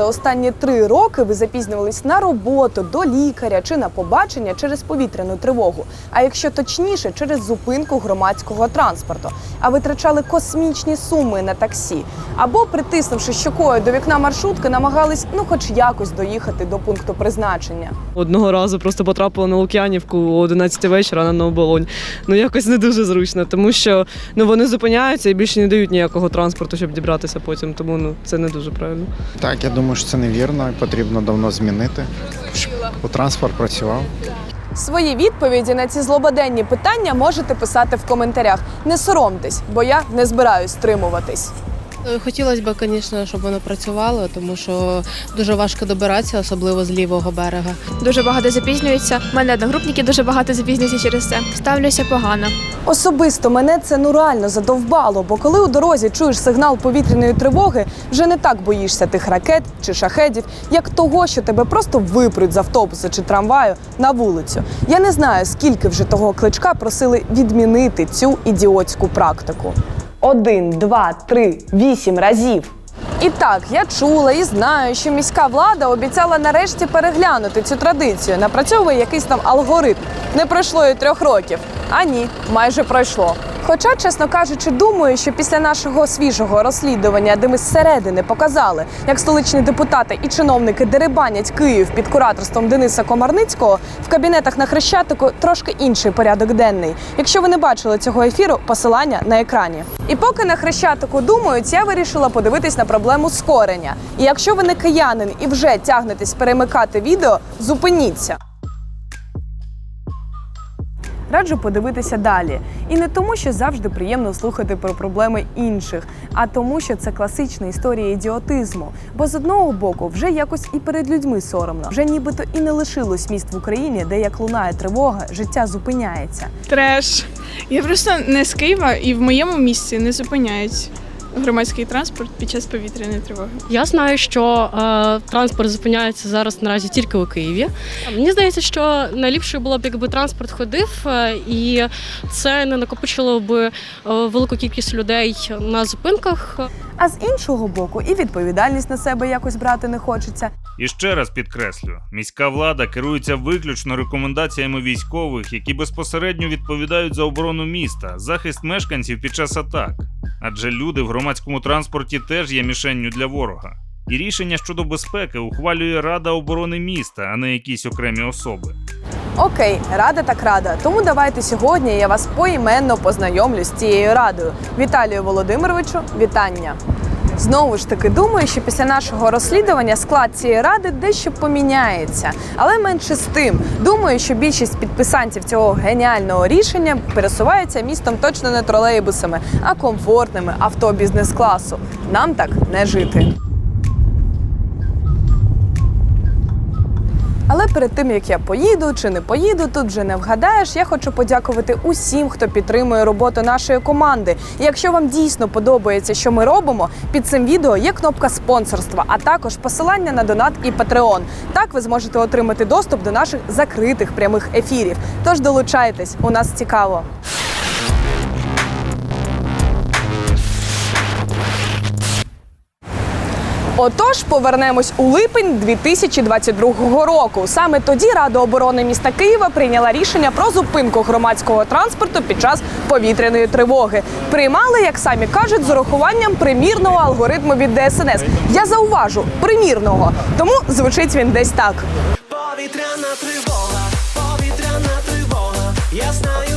за останні три роки ви запізнювались на роботу, до лікаря чи на побачення через повітряну тривогу? А якщо точніше, через зупинку громадського транспорту, а витрачали космічні суми на таксі, або притиснувши щокою до вікна маршрутки, намагались ну, хоч якось доїхати до пункту призначення. Одного разу просто потрапила на Лук'янівку о 11 вечора на новоболонь. Ну якось не дуже зручно, тому що ну вони зупиняються і більше не дають ніякого транспорту, щоб дібратися потім. Тому ну це не дуже правильно. Так, я думаю, що це невірно і потрібно давно змінити, щоб транспорт працював. Свої відповіді на ці злободенні питання можете писати в коментарях. Не соромтесь, бо я не збираюсь стримуватись. Е, Хотілося б, звісно, щоб воно працювало, тому що дуже важко добиратися, особливо з лівого берега. дуже багато запізнюються. У мене одногрупники дуже багато запізнюються через це. Ставлюся погано. Особисто мене це ну реально задовбало, бо коли у дорозі чуєш сигнал повітряної тривоги, вже не так боїшся тих ракет чи шахедів, як того, що тебе просто випруть з автобуса чи трамваю на вулицю. Я не знаю, скільки вже того кличка просили відмінити цю ідіотську практику. Один, два, три, вісім разів. І так, я чула і знаю, що міська влада обіцяла нарешті переглянути цю традицію, напрацьовує якийсь там алгоритм. Не пройшло і трьох років. А ні, майже пройшло. Хоча, чесно кажучи, думаю, що після нашого свіжого розслідування, де ми зсередини показали, як столичні депутати і чиновники деребанять Київ під кураторством Дениса Комарницького, в кабінетах на Хрещатику трошки інший порядок денний. Якщо ви не бачили цього ефіру, посилання на екрані. І поки на Хрещатику думають, я вирішила подивитись на проблему скорення. І якщо ви не киянин і вже тягнетесь перемикати відео, зупиніться. Раджу подивитися далі. І не тому, що завжди приємно слухати про проблеми інших, а тому, що це класична історія ідіотизму. Бо з одного боку, вже якось і перед людьми соромно, вже нібито і не лишилось міст в Україні, де як лунає тривога, життя зупиняється. Треш. Я просто не з Києва і в моєму місці не зупиняють громадський транспорт під час повітряної тривоги. Я знаю, що е, транспорт зупиняється зараз наразі тільки у Києві. Мені здається, що найліпше було б, якби транспорт ходив, е, і це не накопичило б е, велику кількість людей на зупинках. А з іншого боку, і відповідальність на себе якось брати не хочеться. І ще раз підкреслю: міська влада керується виключно рекомендаціями військових, які безпосередньо відповідають за оборону міста, захист мешканців під час атак. Адже люди в громадському транспорті теж є мішенню для ворога. І рішення щодо безпеки ухвалює Рада оборони міста, а не якісь окремі особи. Окей, рада так рада. Тому давайте сьогодні я вас поіменно познайомлю з цією радою. Віталію Володимировичу, вітання. Знову ж таки, думаю, що після нашого розслідування склад цієї ради дещо поміняється. Але менше з тим, думаю, що більшість підписантів цього геніального рішення пересуваються містом точно не тролейбусами, а комфортними авто бізнес-класу. Нам так не жити. Але перед тим як я поїду чи не поїду, тут вже не вгадаєш. Я хочу подякувати усім, хто підтримує роботу нашої команди. І якщо вам дійсно подобається, що ми робимо, під цим відео є кнопка спонсорства, а також посилання на донат і Патреон. Так ви зможете отримати доступ до наших закритих прямих ефірів. Тож долучайтесь, у нас цікаво. Отож, повернемось у липень 2022 року. Саме тоді Рада оборони міста Києва прийняла рішення про зупинку громадського транспорту під час повітряної тривоги. Приймали, як самі кажуть, з урахуванням примірного алгоритму від ДСНС. Я зауважу примірного, тому звучить він десь так. Повітряна тривога, повітряна тривога. Я знаю,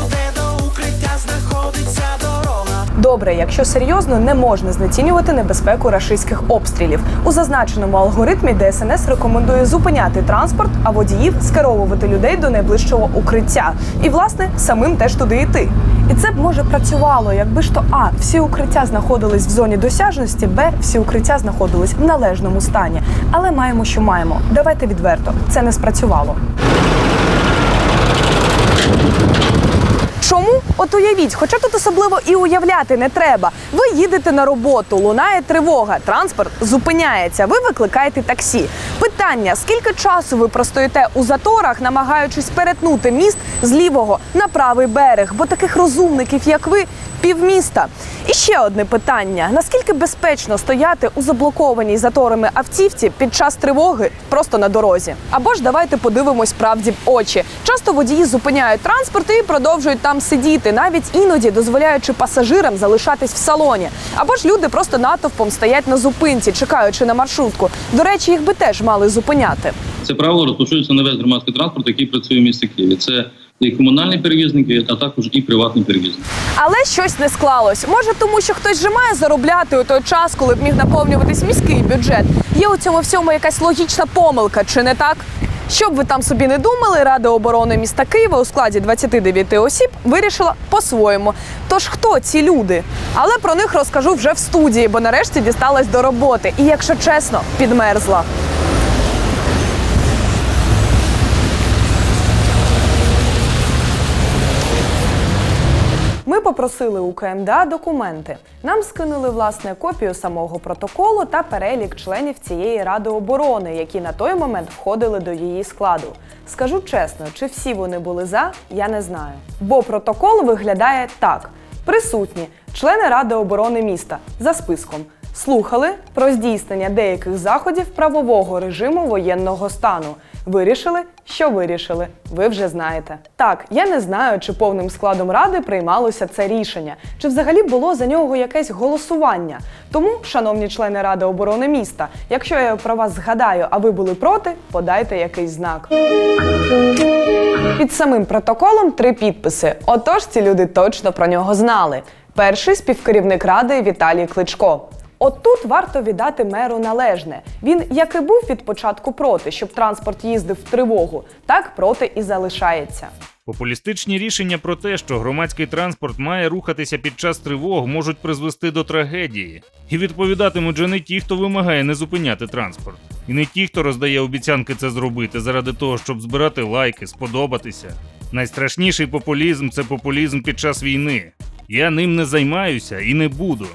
Добре, якщо серйозно, не можна знецінювати небезпеку рашистських обстрілів. У зазначеному алгоритмі ДСНС рекомендує зупиняти транспорт, а водіїв скеровувати людей до найближчого укриття. І, власне, самим теж туди йти. І це б може працювало, якби ж то а всі укриття знаходились в зоні досяжності, б всі укриття знаходились в належному стані. Але маємо, що маємо. Давайте відверто, це не спрацювало. Чому? От уявіть, хоча тут особливо і уявляти не треба. Ви їдете на роботу, лунає тривога, транспорт зупиняється. Ви викликаєте таксі. Питання: скільки часу ви простоїте у заторах, намагаючись перетнути міст з лівого на правий берег? Бо таких розумників, як ви, півміста. І ще одне питання: наскільки безпечно стояти у заблокованій заторами автівці під час тривоги просто на дорозі? Або ж давайте подивимось правді в очі. Часто водії зупиняють транспорт і продовжують там сидіти, навіть іноді дозволяючи пасажирам залишатись в салоні. Або ж люди просто натовпом стоять на зупинці, чекаючи на маршрутку. До речі, їх би теж мали зупиняти. Це правило розпочується на весь громадський транспорт, який працює в місті Києві. Це і комунальні перевізники, а також і приватні перевізники. Але щось не склалось. Може, тому що хтось же має заробляти у той час, коли б міг наповнюватись міський бюджет. Є у цьому всьому якась логічна помилка, чи не так? Що б ви там собі не думали, Рада оборони міста Києва у складі 29 осіб вирішила по-своєму. Тож хто ці люди? Але про них розкажу вже в студії, бо нарешті дісталась до роботи. І якщо чесно, підмерзла. Попросили у КМДА документи. Нам скинули власне копію самого протоколу та перелік членів цієї ради оборони, які на той момент входили до її складу. Скажу чесно, чи всі вони були за, я не знаю. Бо протокол виглядає так: присутні члени Ради оборони міста за списком. Слухали про здійснення деяких заходів правового режиму воєнного стану. Вирішили, що вирішили. Ви вже знаєте. Так, я не знаю, чи повним складом ради приймалося це рішення, чи взагалі було за нього якесь голосування. Тому, шановні члени Ради оборони міста, якщо я про вас згадаю, а ви були проти, подайте якийсь знак. Під самим протоколом три підписи. Отож, ці люди точно про нього знали. Перший співкерівник ради Віталій Кличко. От тут варто віддати меру належне. Він, як і був від початку проти, щоб транспорт їздив в тривогу, так проти і залишається. Популістичні рішення про те, що громадський транспорт має рухатися під час тривог, можуть призвести до трагедії. І відповідатимуть же не ті, хто вимагає не зупиняти транспорт, і не ті, хто роздає обіцянки це зробити заради того, щоб збирати лайки, сподобатися. Найстрашніший популізм це популізм під час війни. Я ним не займаюся і не буду.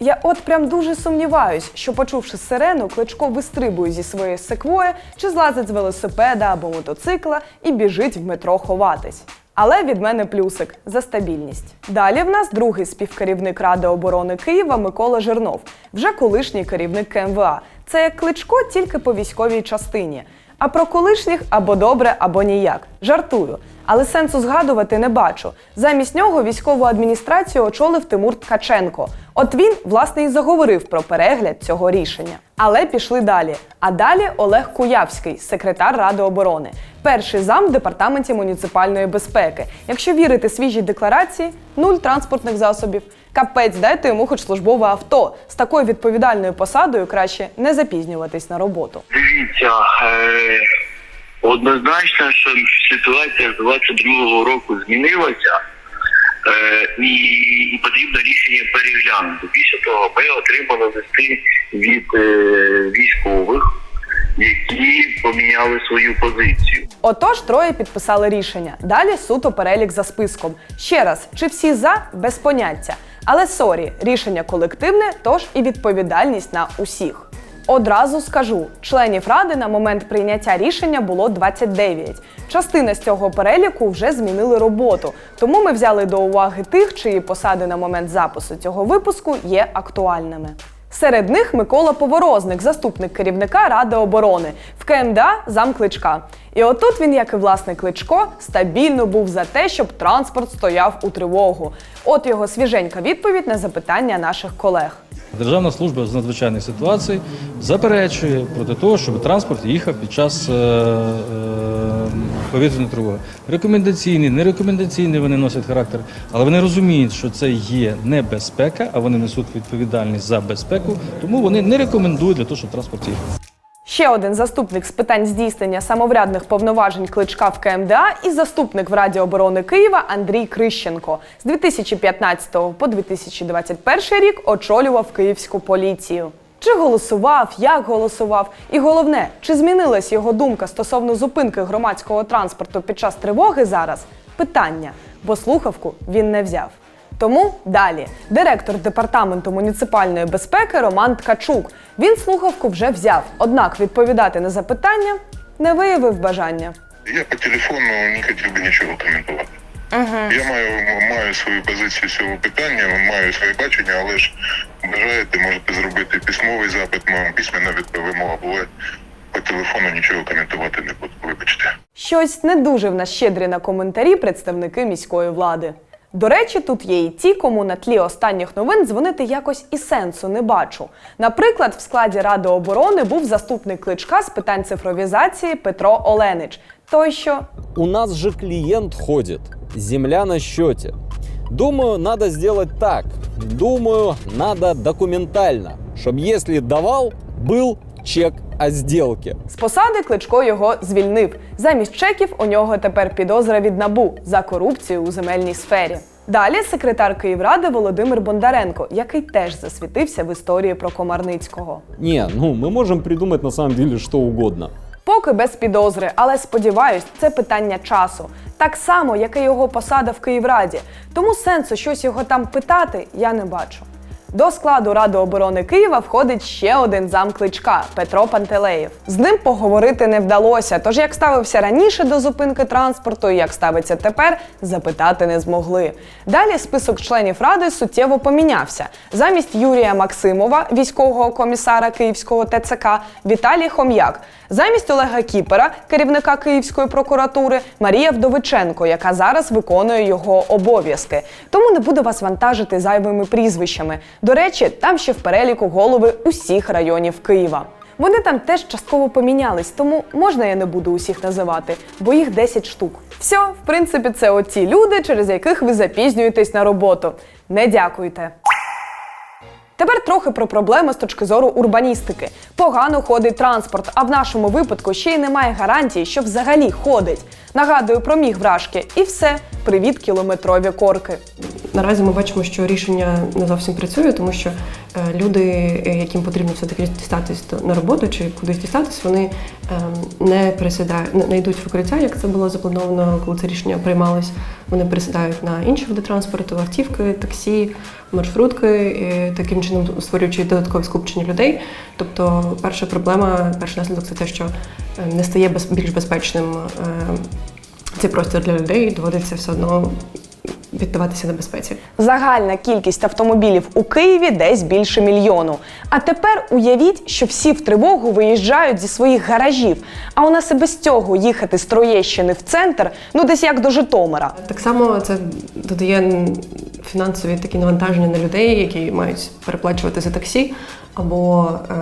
Я от прям дуже сумніваюсь, що почувши сирену, кличко вистрибує зі своєї секвої чи злазить з велосипеда або мотоцикла і біжить в метро ховатись. Але від мене плюсик за стабільність. Далі в нас другий співкерівник Ради оборони Києва Микола Жирнов, вже колишній керівник КМВА. Це як кличко тільки по військовій частині. А про колишніх або добре, або ніяк. Жартую. Але сенсу згадувати не бачу. Замість нього військову адміністрацію очолив Тимур Ткаченко. От він, власне, і заговорив про перегляд цього рішення. Але пішли далі. А далі Олег Куявський, секретар Ради оборони, перший зам в департаменті муніципальної безпеки. Якщо вірити свіжій декларації, нуль транспортних засобів. Капець, дайте йому хоч службове авто. З такою відповідальною посадою краще не запізнюватись на роботу. Дивіться, е, однозначно, що ситуація з 22-го року змінилася, е, і, і потрібно рішення переглянути. Більше того, ми отримали листи від е, військових, які поміняли свою позицію. Отож, троє підписали рішення. Далі суто перелік за списком. Ще раз, чи всі за без поняття. Але сорі, рішення колективне, тож і відповідальність на усіх. Одразу скажу, членів ради на момент прийняття рішення було 29. Частина з цього переліку вже змінили роботу, тому ми взяли до уваги тих, чиї посади на момент запису цього випуску є актуальними. Серед них Микола Поворозник, заступник керівника Ради оборони, в КМДА зам Кличка. І отут він, як і власний Кличко, стабільно був за те, щоб транспорт стояв у тривогу. От його свіженька відповідь на запитання наших колег. Державна служба з надзвичайних ситуацій заперечує проти того, щоб транспорт їхав під час е, е, повітряної тривоги. Рекомендаційні, нерекомендаційні вони носять характер, але вони розуміють, що це є небезпека, а вони несуть відповідальність за безпеку, тому вони не рекомендують для того, щоб транспорт їхав. Ще один заступник з питань здійснення самоврядних повноважень кличка в КМДА і заступник в Раді оборони Києва Андрій Крищенко. З 2015 по 2021 рік очолював київську поліцію. Чи голосував, як голосував, і головне, чи змінилась його думка стосовно зупинки громадського транспорту під час тривоги зараз? Питання. бо слухавку він не взяв. Тому далі директор департаменту муніципальної безпеки Роман Ткачук. Він слухавку вже взяв, однак відповідати на запитання не виявив бажання. Я по телефону не хотів би нічого коментувати. Я маю, маю свою позицію з цього питання, маю своє бачення, але ж бажаєте, можете зробити письмовий запит, ми вам письменно відповімо, або по телефону нічого коментувати не буду. Вибачте. Щось не дуже в нас щедрі на коментарі представники міської влади. До речі, тут є і ті, кому на тлі останніх новин дзвонити якось і сенсу не бачу. Наприклад, в складі Ради оборони був заступник кличка з питань цифровізації Петро Оленич. Той, що У нас же клиент ходит, земля на счете. Думаю, надо сделать так. Думаю, надо документально, чтобы если давал, был чек о сделке. з посади Кличко його звільнив. Замість чеків у нього тепер підозра від набу за корупцію у земельній сфері. Далі секретар Київради Володимир Бондаренко, який теж засвітився в історії про Комарницького. Не, ну мы можем придумать на самом деле что угодно. Поки без підозри, але сподіваюсь, це питання часу. Так само, як і його посада в Київраді. Тому сенсу щось його там питати я не бачу. До складу Ради оборони Києва входить ще один зам кличка Петро Пантелеєв. З ним поговорити не вдалося. Тож як ставився раніше до зупинки транспорту, і як ставиться тепер, запитати не змогли. Далі список членів ради суттєво помінявся. Замість Юрія Максимова, військового комісара Київського ТЦК, Віталій Хом'як. Замість Олега Кіпера, керівника Київської прокуратури, Марія Вдовиченко, яка зараз виконує його обов'язки. Тому не буду вас вантажити зайвими прізвищами. До речі, там ще в переліку голови усіх районів Києва. Вони там теж частково помінялись, тому можна я не буду усіх називати, бо їх 10 штук. Все, в принципі, це оті люди, через яких ви запізнюєтесь на роботу. Не дякуйте. Тепер трохи про проблеми з точки зору урбаністики. Погано ходить транспорт, а в нашому випадку ще й немає гарантії, що взагалі ходить. Нагадую про міг вражки, і все. Привіт, кілометрові корки. Наразі ми бачимо, що рішення не зовсім працює, тому що е, люди, е, яким потрібно все таки дістатись на роботу чи кудись дістатись, вони ем, не присідають, не, йдуть в укриття, як це було заплановано, коли це рішення приймалось. Вони присідають на інші види транспорту, автівки, таксі, маршрутки, і таким чином створюючи додаткове скупчення людей. Тобто, перша проблема, перший наслідок це те, що е, не стає більш безпечним е, цей простір для людей, доводиться все одно віддаватися небезпеці. Загальна кількість автомобілів у Києві десь більше мільйону. А тепер уявіть, що всі в тривогу виїжджають зі своїх гаражів. А у нас і без цього їхати з Троєщини в центр, ну десь як до Житомира. Так само це додає фінансові такі навантаження на людей, які мають переплачувати за таксі, або е,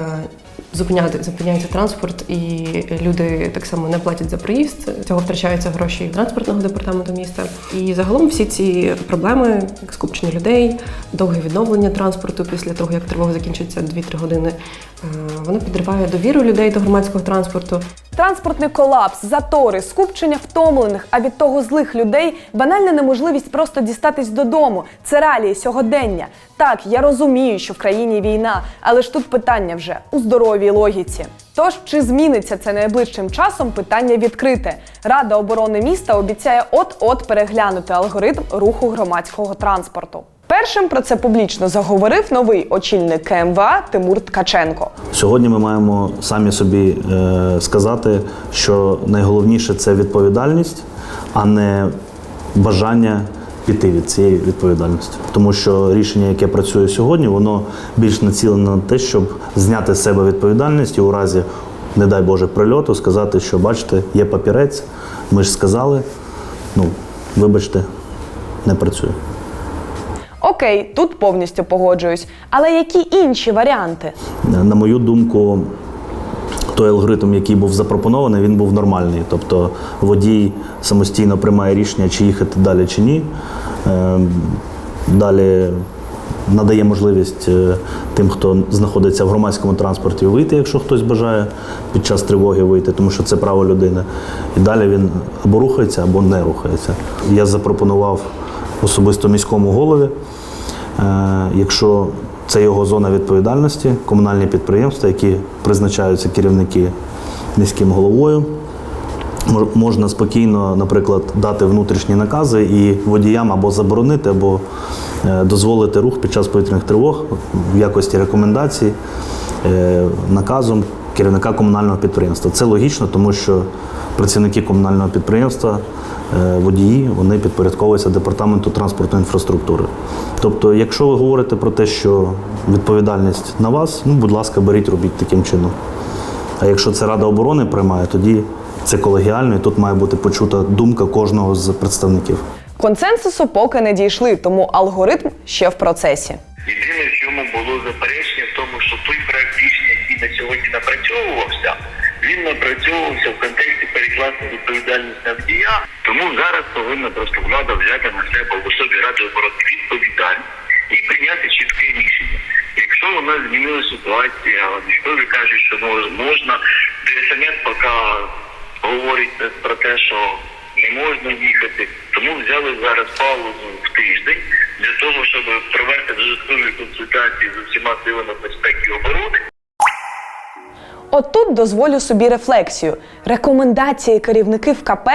зупиняти зупиняється транспорт, і люди так само не платять за проїзд. Цього втрачаються гроші транспортного департаменту міста. І загалом всі ці проблеми, як скупчення людей, довге відновлення транспорту після того, як тривога закінчиться 2-3 години, е, воно підриває довіру людей до громадського транспорту. Транспортний колапс, затори, скупчення втомлених, а від того злих людей банальна неможливість просто дістатись додому. Це реалії сьогодення. Так, я розумію, що в країні війна, але ж тут питання вже у здоровій логіці. Тож, чи зміниться це найближчим часом, питання відкрите. Рада оборони міста обіцяє от-от переглянути алгоритм руху громадського транспорту. Першим про це публічно заговорив новий очільник КМВА Тимур Ткаченко. Сьогодні ми маємо самі собі е, сказати, що найголовніше це відповідальність, а не бажання піти від цієї відповідальності. Тому що рішення, яке працює сьогодні, воно більш націлене на те, щоб зняти з себе відповідальність і у разі, не дай Боже, прильоту сказати, що бачите, є папірець, ми ж сказали, ну вибачте, не працює. Окей, тут повністю погоджуюсь. Але які інші варіанти? На мою думку, той алгоритм, який був запропонований, він був нормальний. Тобто водій самостійно приймає рішення, чи їхати далі, чи ні. Е, Далі надає можливість е, тим, хто знаходиться в громадському транспорті, вийти, якщо хтось бажає під час тривоги вийти, тому що це право людини. І далі він або рухається, або не рухається. Я запропонував особисто міському голові. Е, Якщо це його зона відповідальності, комунальні підприємства, які призначаються керівники міським головою, Можна спокійно, наприклад, дати внутрішні накази і водіям або заборонити, або е, дозволити рух під час повітряних тривог в якості рекомендацій е, наказом керівника комунального підприємства. Це логічно, тому що працівники комунального підприємства, е, водії, вони підпорядковуються департаменту транспортної інфраструктури. Тобто, якщо ви говорите про те, що відповідальність на вас, ну будь ласка, беріть, робіть таким чином. А якщо це Рада оборони приймає, тоді це колегіально, і тут має бути почута думка кожного з представників. Консенсусу поки не дійшли, тому алгоритм ще в процесі. Єдине, в чому було заперечення, в тому, що той який на сьогодні напрацьовувався, він напрацьовувався в контексті перекласти відповідальність на водія. Тому зараз повинна просто влада взяти на себе в особі Ради оборони відповідальність і прийняти чітке рішення. Якщо у нас змінила ситуація, військові кажуть, що можна, ДСНС поки говорить про те, що не можна їхати, тому взяли зараз паузу в тиждень для того, щоб провести додаткові консультації з усіма силами безпеки і оборони. От тут дозволю собі рефлексію. Рекомендації керівників КП,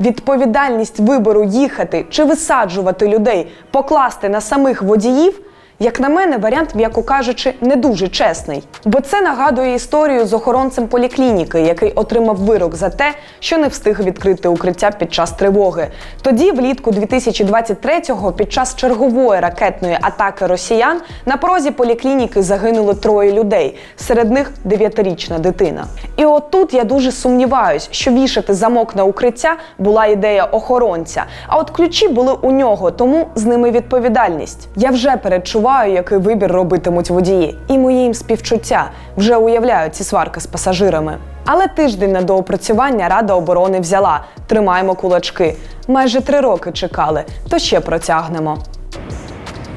відповідальність вибору їхати чи висаджувати людей, покласти на самих водіїв. Як на мене, варіант, м'яко кажучи, не дуже чесний. Бо це нагадує історію з охоронцем поліклініки, який отримав вирок за те, що не встиг відкрити укриття під час тривоги. Тоді, влітку 2023-го, під час чергової ракетної атаки росіян, на порозі поліклініки загинули троє людей, серед них дев'ятирічна дитина. І от тут я дуже сумніваюсь, що вішати замок на укриття була ідея охоронця. А от ключі були у нього, тому з ними відповідальність. Я вже передчуваю, який вибір робитимуть водії, і мої їм співчуття вже уявляю ці сварки з пасажирами. Але тиждень на доопрацювання Рада оборони взяла. Тримаємо кулачки. Майже три роки чекали, то ще протягнемо.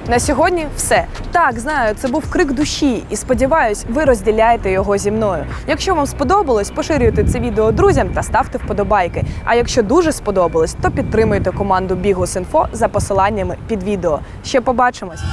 На сьогодні все. Так, знаю, це був крик душі, і сподіваюсь, ви розділяєте його зі мною. Якщо вам сподобалось, поширюйте це відео друзям та ставте вподобайки. А якщо дуже сподобалось, то підтримуйте команду Бігус.Інфо за посиланнями під відео. Ще побачимось!